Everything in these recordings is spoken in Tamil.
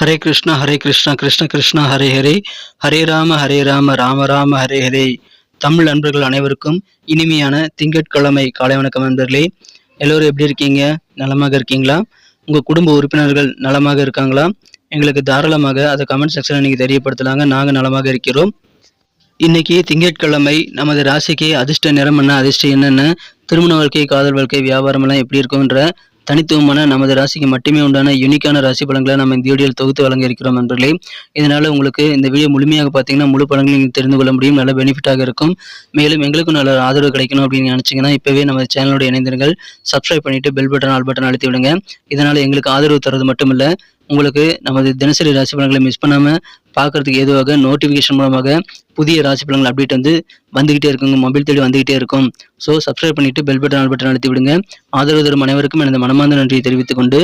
ஹரே கிருஷ்ணா ஹரே கிருஷ்ணா கிருஷ்ண கிருஷ்ணா ஹரே ஹரே. ஹரே ராம ஹரே ராம ராம ராம ஹரே ஹரே. தமிழ் நண்பர்கள் அனைவருக்கும் இனிமையான திங்கட்கிழமை காலை வணக்கம் நண்பர்களே. எல்லோரும் எப்படி இருக்கீங்க? நலமாக இருக்கீங்களா? உங்கள் குடும்ப உறுப்பினர்கள் நலமாக இருக்காங்களா? எங்களுக்கு தாராளமாக அதை கமெண்ட் செக்ஷனில் நீங்கள் தெரியப்படுத்தலாங்க. நாங்கள் நலமாக இருக்கிறோம். இன்னைக்கு திங்கட்கிழமை நமது ராசிக்கு அதிர்ஷ்ட நிறம் என்ன அதிர்ஷ்டம் என்னென்ன திருமண வாழ்க்கை காதல் வாழ்க்கை வியாபாரம் எல்லாம் எப்படி இருக்கும்ன்ற தனித்துவமான நமது ராசிக்கு மட்டுமே உண்டான யூனிக்கான ராசி பலன்களை நம்ம இந்த வீடியோவில் தொகுத்து வழங்க இருக்கிறோம் நண்பர்களே. இதனால உங்களுக்கு இந்த வீடியோ முழுமையாக பார்த்தீங்கன்னா முழு பலன்களை நீங்கள் தெரிந்து கொள்ள முடியும். நல்ல பெனிஃபிட்டாக இருக்கும். மேலும் எங்களுக்கும் நல்ல ஆதரவு கிடைக்கணும் அப்படின்னு நினைச்சீங்கன்னா இப்பவே நம்ம சேனலோட இணைந்திருங்கள். சப்ஸ்கிரைப் பண்ணிட்டு பெல் பட்டன் ஆல் பட்டன் அழுத்தி விடுங்க. இதனால எங்களுக்கு ஆதரவு தரது மட்டும் இல்லை உங்களுக்கு நமது தினசரி ராசி பலன்களை மிஸ் பண்ணாமல் பார்க்கறதுக்கு ஏதுவாக நோட்டிஃபிகேஷன் மூலமாக புதிய ராசி பலன்கள் அப்டேட் வந்து வந்துகிட்டே இருக்குங்க மொபைல் தேடி வந்துகிட்டே இருக்கும். ஸோ சப்ஸ்கிரைப் பண்ணிட்டு பெல் பட்டன் ஆல் பட்டன் அழுத்தி விடுங்க. ஆதரவு தரும் அனைவருக்கும் எனது மனமார்ந்த நன்றியை தெரிவித்துக் கொண்டு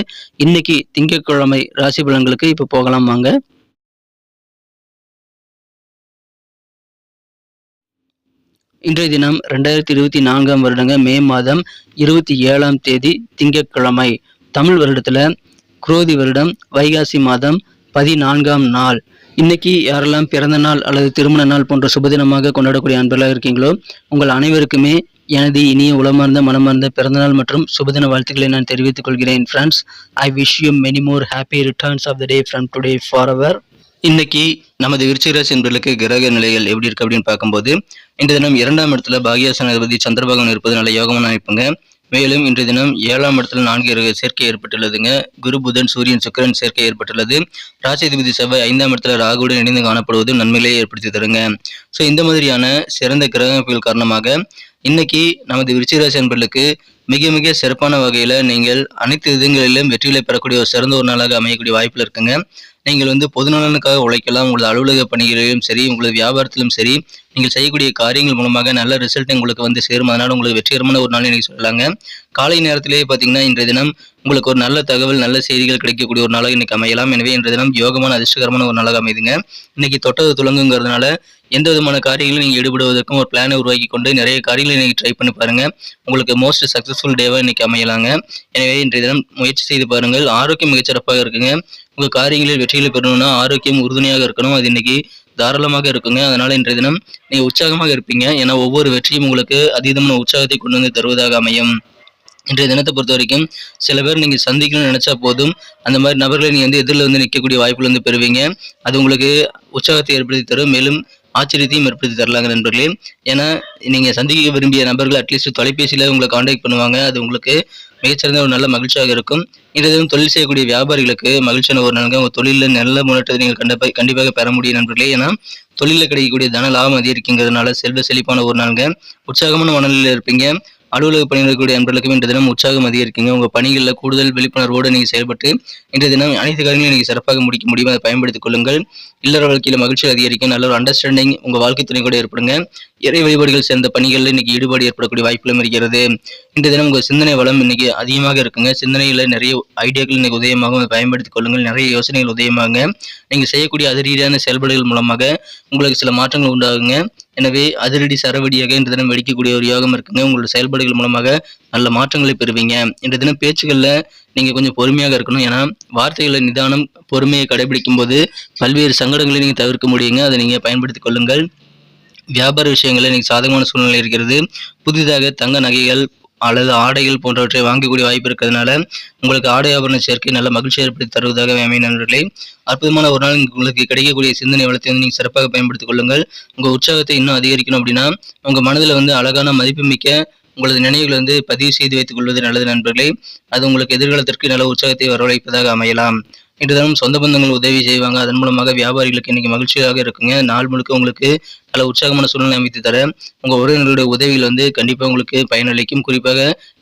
இன்னைக்கு திங்கட்கிழமை ராசி பலன்களுக்கு இப்போ போகலாம் வாங்க. இன்றைய தினம் ரெண்டாயிரத்தி இருபத்தி நான்காம் வருடங்க மே மாதம் இருபத்தி ஏழாம் தேதி திங்கட்கிழமை. தமிழ் வருடத்தில் குரோதி வருடம் வைகாசி மாதம் பதினான்காம் நாள். இன்னைக்கு யாரெல்லாம் பிறந்த நாள் அல்லது திருமண நாள் போன்ற சுபதினமாக கொண்டாடக்கூடிய அன்பர்களாக இருக்கீங்களோ உங்கள் அனைவருக்குமே எனது இனிய உளமார்ந்த மனமார்ந்த பிறந்தநாள் மற்றும் சுபதின வாழ்த்துக்களை நான் தெரிவித்துக் கொள்கிறேன். Friends I wish you many more happy returns of the day from today for our இன்னைக்கு நமது விருச்சிகராசி என்பர்களுக்கு கிரக நிலைகள் எப்படி இருக்கு அப்படின்னு பார்க்கும்போது இன்றைய தினம் இரண்டாம் இடத்துல பாகியாசனாதிபதி சந்திரபகவன் இருப்பது நல்ல யோகமான அமைப்புங்க. மேலும் இன்றைய தினம் ஏழாம் இடத்துல நான்கு சேர்க்கை ஏற்பட்டுள்ளதுங்க. குரு புதன் சூரியன் சுக்கிரன் சேர்க்கை ஏற்பட்டுள்ளது. ராசிதிபதி செவ்வாய் ஐந்தாம் இடத்துல ராகுடன் இணைந்து காணப்படுவதும் நன்மைகளை ஏற்படுத்தி தருங்க. ஸோ இந்த மாதிரியான சிறந்த கிரகங்கள் காரணமாக இன்னைக்கு நமது விருச்சிராசி அன்பர்களுக்கு மிக மிக சிறப்பான வகையில் நீங்கள் அனைத்து விதங்களிலும் வெற்றிகளை பெறக்கூடிய ஒரு சிறந்த ஒரு நாளாக அமையக்கூடிய வாய்ப்பில் இருக்குங்க. நீங்கள் வந்து பொது நலனுக்காக உழைக்கலாம் உங்களது அலுவலக பணிகளிலும் சரி உங்களது வியாபாரத்திலும் சரி நீங்கள் செய்யக்கூடிய காரியங்கள் மூலமாக நல்ல ரிசல்ட் உங்களுக்கு வந்து சேரும். அதனால் உங்களுக்கு வெற்றிகரமான ஒரு நாள் நீங்கள் சொல்லலாங்க. காலை நேரத்திலேயே பார்த்தீங்கன்னா இன்றைய தினம் உங்களுக்கு ஒரு நல்ல தகவல் நல்ல செய்திகள் கிடைக்கக்கூடிய ஒரு நாளாக இன்னைக்கு அமையலாம். எனவே இன்றைய தினம் யோகமான அதிர்ஷ்டகரமான ஒரு நாளாக அமைதுங்க. இன்னைக்கு தொட்டது துலங்குங்கிறதுனால எந்த விதமான காரியங்களும் நீங்கள் ஈடுபடுவதற்கும் ஒரு பிளானை உருவாக்கி கொண்டு நிறைய காரியங்களை நீங்கள் ட்ரை பண்ணி பாருங்க. உங்களுக்கு மோஸ்ட் சக்ஸஸ்ஃபுல் டேவாக இன்னைக்கு அமையலாங்க. எனவே இன்றைய தினம் முயற்சி செய்து பாருங்கள். ஆரோக்கியம் மிகச்சிறப்பாக இருக்குங்க. உங்கள் காரியங்களில் வெற்றிகளை பெறணும்னா ஆரோக்கியம் உறுதுணையாக இருக்கணும். அது இன்னைக்கு தாராளமாக இருக்குங்க. அதனால் இன்றைய தினம் நீங்கள் உற்சாகமாக இருப்பீங்க. ஏன்னா ஒவ்வொரு வெற்றியும் உங்களுக்கு அதீதமான உற்சாகத்தை கொண்டு வந்து தருவதாக அமையும். இன்றைய தினத்தை பொறுத்த வரைக்கும் சில பேர் நீங்கள் சந்திக்கணும்னு நினச்சா போதும். அந்த மாதிரி நபர்களை நீங்கள் வந்து எதிரில் வந்து நிற்கக்கூடிய வாய்ப்புகள் வந்து பெறுவீங்க. அது உங்களுக்கு உற்சாகத்தை ஏற்படுத்தி தரும். மேலும் ஆச்சரியத்தையும் ஏற்படுத்தி தரலாங்க நண்பர்களே. ஏன்னா நீங்கள் சந்திக்க விரும்பிய நபர்கள் அட்லீஸ்ட் தொலைபேசியில் உங்களை காண்டாக்ட் பண்ணுவாங்க. அது உங்களுக்கு மிகச்சிறந்த ஒரு நல்ல மகிழ்ச்சியாக இருக்கும். இன்றைய தொழில் செய்யக்கூடிய வியாபாரிகளுக்கு மகிழ்ச்சியான ஒரு நாளுங்க. உங்கள் தொழிலில் நல்ல முன்னேற்றத்தை நீங்கள் கண்டிப்பாக கண்டிப்பாக பெற முடியும் நண்பர்களே. ஏன்னா தொழிலில் கிடைக்கக்கூடிய தன லாபம் அதிகரிக்குங்கிறதுனால செல்வ செழிப்பான ஒரு நாளுங்க. உற்சாகமான மனநிலையில் இருப்பீங்க. அலுவலக பணியில் இருக்கக்கூடிய நண்பர்களுக்கும் இன்றைய தினம் உற்சாகம் அதிகரிக்குங்க. உங்க பணிகளில் கூடுதல் விழிப்புணர்வோடு நீங்க செயல்பட்டு இன்றைய தினம் அனைத்து காரியங்களையும் நீங்க சிறப்பாக முடிக்க முடியும் அதை பயன்படுத்திக் கொள்ளுங்கள். இல்லற வாழ்க்கையில மகிழ்ச்சி அதிகரிக்கும். நல்ல ஒரு அண்டர்ஸ்டாண்டிங் உங்க வாழ்க்கை துணை கூட ஏற்படுங்க. இறை வழிபாடுகள் சேர்ந்த பணிகளில் இன்னைக்கு ஈடுபாடு ஏற்படக்கூடிய வாய்ப்புகளும் இருக்கிறது. இன்றைய தினம் உங்க சிந்தனை வளம் இன்னைக்கு அதிகமாக இருக்குங்க. சிந்தனையில நிறைய ஐடியாக்கள் இன்னைக்கு உதயமாகும். அதை பயன்படுத்திக் கொள்ளுங்கள். நிறைய யோசனைகள் உதயமாகுங்க. நீங்க செய்யக்கூடிய அதிரீதியான செயல்பாடுகள் மூலமாக உங்களுக்கு சில மாற்றங்கள் உண்டாகுங்க. எனவே அதிரடி சரவடியாக இன்று தினம் வெடிக்கக்கூடிய ஒரு யோகம் இருக்குங்க. உங்களோட செயல்பாடுகள் மூலமாக நல்ல மாற்றங்களை பெறுவீங்க. இன்று தினம் பேச்சுகளில் நீங்கள் கொஞ்சம் பொறுமையாக இருக்கணும். ஏன்னா வார்த்தைகளை நிதானம் பொறுமையை கடைபிடிக்கும் போது பல்வேறு சங்கடங்களை நீங்கள் தவிர்க்க முடியுங்க. அதை நீங்கள் பயன்படுத்திக் கொள்ளுங்கள். வியாபார விஷயங்களில் இன்னைக்கு சாதகமான சூழ்நிலை இருக்கிறது. புதிதாக தங்க நகைகள் அல்லது ஆடைகள் போன்றவற்றை வாங்கக்கூடிய வாய்ப்பு இருக்கிறதுனால உங்களுக்கு ஆடை ஆபரண சேர்க்கை நல்ல மகிழ்ச்சி ஏற்படுத்தி தருவதாக அமைய நண்பர்களே. அற்புதமான ஒரு நாள் உங்களுக்கு கிடைக்கக்கூடிய சிந்தனை வளத்தை வந்து நீங்கள் சிறப்பாக பயன்படுத்திக் கொள்ளுங்கள். உங்கள் உற்சாகத்தை இன்னும் அதிகரிக்கணும் அப்படின்னா உங்கள் மனதில் வந்து அழகான மதிப்புமிக்க உங்களது நினைவுகளை வந்து பதிவு செய்து வைத்துக் கொள்வது நல்லது நண்பர்களே. அது உங்களுக்கு எதிர்காலத்திற்கு நல்ல உற்சாகத்தை வரவழைப்பதாக அமையலாம். இன்று தினம் சொந்த பந்தங்கள் உதவி செய்வாங்க. அதன் மூலமாக வியாபாரிகளுக்கு இன்னைக்கு மகிழ்ச்சியாக இருக்குங்க. நாள் முழுக்க உங்களுக்கு நல்ல உற்சாகமான சூழ்நிலை அமைத்து தர உங்கள் உறவினர்களுடைய உதவிகள் வந்து கண்டிப்பாக உங்களுக்கு பயனளிக்கும். குறிப்பாக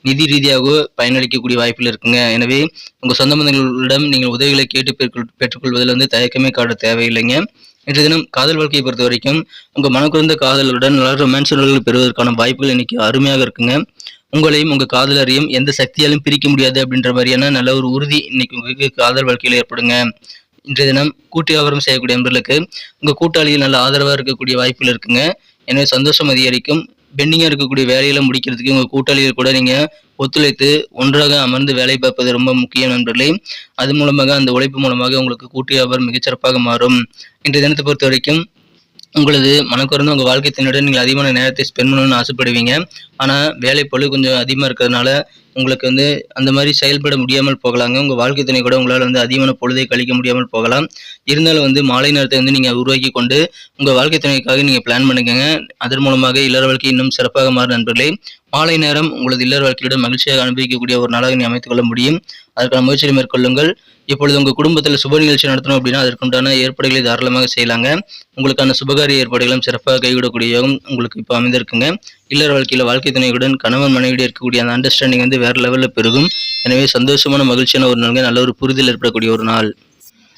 நிதி ரீதியாக பயனளிக்கக்கூடிய வாய்ப்புகள் இருக்குங்க. எனவே உங்கள் சொந்த பந்தங்களிடம் நீங்கள் உதவிகளை கேட்டு பெற்றுக்கொள்வதில் வந்து தயக்கமே காட்ட தேவையில்லைங்க. இன்றைய தினம் காதல் வாழ்க்கையை பொறுத்த வரைக்கும் உங்கள் மனக்குறந்த காதலுடன் நல்ல ரொமான்ஸ் பெறுவதற்கான வாய்ப்புகள் இன்னைக்கு அருமையாக இருக்குங்க. உங்களையும் உங்க காதலரையும் எந்த சக்தியாலும் பிரிக்க முடியாது அப்படின்ற மாதிரியான நல்ல ஒரு உறுதி இன்னைக்கு உங்களுக்கு காதல் வாழ்க்கையில் ஏற்படுங்க. இன்றைய தினம் கூட்டு வியாபாரம் செய்யக்கூடிய நண்பர்களுக்கு உங்க கூட்டாளிகள் நல்ல ஆதரவாக இருக்கக்கூடிய வாய்ப்புகள் இருக்குங்க. எனவே சந்தோஷம் அதிகரிக்கும். பெண்டிங்காக இருக்கக்கூடிய வேலையெல்லாம் முடிக்கிறதுக்கு உங்கள் கூட்டாளிகள் கூட நீங்கள் ஒத்துழைத்து ஒன்றாக அமர்ந்து வேலை பார்ப்பது ரொம்ப முக்கியம் நண்பர்களே. அது மூலமாக அந்த உழைப்பு மூலமாக உங்களுக்கு கூட்டு வியாபாரம் மிகச்சிறப்பாக மாறும். இன்றைய தினத்தை பொறுத்த வரைக்கும் உங்களது மனக்குறந்து உங்கள் வாழ்க்கை துணையுடன் நீங்கள் அதிகமான நேரத்தை ஸ்பெண்ட் பண்ணணும்னு ஆசைப்படுவீங்க. ஆனால் வேலை பொழுது கொஞ்சம் அதிகமாக இருக்கிறதுனால உங்களுக்கு வந்து அந்த மாதிரி செயல்பட முடியாமல் போகலாங்க. உங்கள் வாழ்க்கை துணை கூட உங்களால் வந்து அதிகமான பொழுதை கழிக்க முடியாமல் போகலாம். இருந்தாலும் வந்து மாலை நேரத்தை வந்து நீங்கள் உருவாக்கி கொண்டு உங்கள் வாழ்க்கை துணைக்காக நீங்கள் பிளான் பண்ணுங்க அதன் மூலமாக இல்லற வாழ்க்கை இன்னும் சிறப்பாக மாறும் நண்பர்களே. மாலை நேரம் உங்களது இல்லற வாழ்க்கையுடன் மகிழ்ச்சியாக அனுபவிக்கக்கூடிய ஒரு நாளாக நீ அமைத்துக் கொள்ள முடியும். அதற்கான முயற்சியை மேற்கொள்ளுங்கள். இப்பொழுது உங்கள் குடும்பத்தில் சுப நிகழ்ச்சி நடத்தணும் அப்படின்னா அதற்குண்டான ஏற்பாடுகளை தாராளமாக செய்யலாங்க. உங்களுக்கான சுபகாரிய ஏற்பாடுகளும் சிறப்பாக கைவிடக்கூடிய யோகம் உங்களுக்கு இப்போ அமைந்திருக்குங்க. இல்லற வாழ்க்கையில் வாழ்க்கை துணையுடன் கணவன் மனைவியோட இருக்கக்கூடிய அந்த அண்டர்ஸ்டாண்டிங் வந்து வேற லெவலில் பெருகும். எனவே சந்தோஷமான மகிழ்ச்சியான ஒரு நாளுங்க. நல்ல ஒரு புரிதல் ஏற்படக்கூடிய ஒரு நாள்.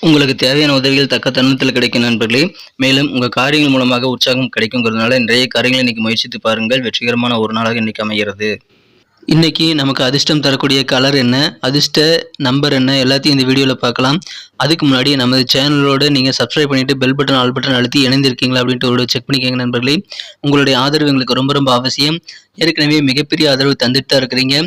உங்களுக்கு தேவையான உதவிகள் தக்க தருணத்தில் கிடைக்கும் நண்பர்களே. மேலும் உங்கள் காரியங்கள் மூலமாக உற்சாகம் கிடைக்குங்கிறதுனால நிறைய காரியங்களை இன்றைக்கி முயற்சித்து பாருங்கள். வெற்றிகரமான ஒரு நாளாக இன்றைக்கி அமைகிறது. இன்னைக்கு நமக்கு அதிர்ஷ்டம் தரக்கூடிய கலர் என்ன? அதிர்ஷ்ட நம்பர் என்ன? எல்லாத்தையும் இந்த வீடியோவில் பார்க்கலாம். அதுக்கு முன்னாடி நமது சேனலோடு நீங்கள் சப்ஸ்கிரைப் பண்ணிவிட்டு பெல் பட்டன் ஆல் பட்டன் அழுத்தி இணைந்திருக்கீங்களா அப்படின்ட்டு ஒரு செக் பண்ணிக்கோங்க நண்பர்களே. உங்களுடைய ஆதரவு எங்களுக்கு ரொம்ப ரொம்ப அவசியம். ஏற்கனவே மிகப்பெரிய ஆதரவு தந்துட்டு தான் இருக்கிறீங்க.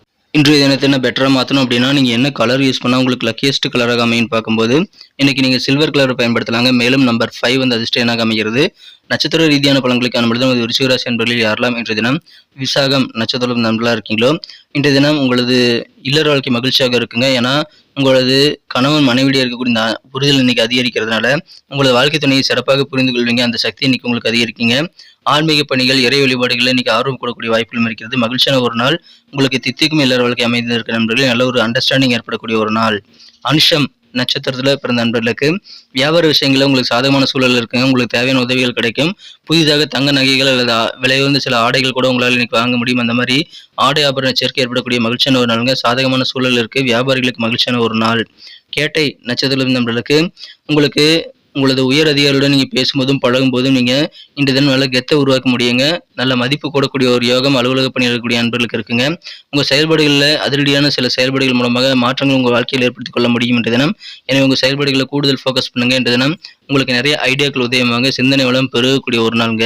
இன்றைய தினத்தை என்ன பெட்டராக மாற்றணும் அப்படின்னா நீங்கள் என்ன கலர் யூஸ் பண்ணால் உங்களுக்கு லக்கியஸ்ட் கலராக அமையும் பார்க்கும்போது இன்னைக்கு நீங்கள் சில்வர் கலரை பயன்படுத்தலாங்க. மேலும் நம்பர் ஃபைவ் வந்து அதிர்ஷ்ட அமைகிறது? நட்சத்திர ரீதியான பலன்களுக்கு அனுமதி நமது ரிஷிகராசி என்பதில் யாரெல்லாம் இன்றைய தினம் விசாகம் நட்சத்திரம் நண்பர்களாக இருக்கீங்களோ இன்றைய தினம் உங்களது இல்லற வாழ்க்கை மகிழ்ச்சியாக இருக்குங்க. ஏன்னா உங்களது கணவன் மனைவிடையே இருக்கக்கூடிய இந்த புரிதல் இன்னைக்கு அதிகரிக்கிறதுனால உங்களது வாழ்க்கை துணையை சிறப்பாக புரிந்து கொள்வீங்க. அந்த சக்தி இன்னைக்கு உங்களுக்கு அதிகரிக்குங்க. ஆன்மீக பணிகள் இறை வழிபாடுகள் இன்னைக்கு ஆர்வம் கூடக்கூடிய வாய்ப்புகளும் இருக்கிறது. மகிழ்ச்சியான ஒரு நாள். உங்களுக்கு தித்திக்கும் இல்லற வாழ்க்கை அமைந்திருக்கிற நண்பர்கள் நல்ல ஒரு அண்டர்ஸ்டாண்டிங் ஏற்படக்கூடிய ஒரு நாள். அனுஷம் நட்சத்திரத்தில் பிறந்த நண்பர்களுக்கு வியாபார விஷயங்களில் உங்களுக்கு சாதகமான சூழல் இருக்குங்க. உங்களுக்கு தேவையான உதவிகள் கிடைக்கும். புதிதாக தங்க நகைகள் அல்லது விலையுந்த விலை சில ஆடைகள் கூட உங்களால் இன்னைக்கு வாங்க முடியும். அந்த மாதிரி ஆடை ஆபரண சேர்க்கை ஏற்படக்கூடிய மகிழ்ச்சியான ஒரு நாளுங்க. சாதகமான சூழல் இருக்குது வியாபாரிகளுக்கு மகிழ்ச்சியான ஒரு நாள். கேட்டை நட்சத்திரம் நண்பர்களுக்கு உங்களுக்கு உங்களது உயர் அதிகாரியுடன் நீங்கள் பேசும்போதும் பழகும்போதும் நீங்கள் இன்று தினம் நல்ல கெத்தை உருவாக்க முடியுங்க. நல்ல மதிப்பு கூடக்கூடிய ஒரு யோகம் அலுவலக பணியில் அன்பர்களுக்கு இருக்குங்க. உங்கள் செயல்பாடுகளில் அதிரடியான சில செயல்பாடுகள் மூலமாக மாற்றங்கள் உங்கள் வாழ்க்கையில் ஏற்படுத்திக் கொள்ள முடியும் என்ற தினம். எனவே உங்கள் செயல்பாடுகளை கூடுதல் ஃபோக்கஸ் பண்ணுங்க என்ற தினம். உங்களுக்கு நிறைய ஐடியாக்கள் உதயமாக சிந்தனை வளம் பெருகக்கூடிய ஒரு நாளுங்க.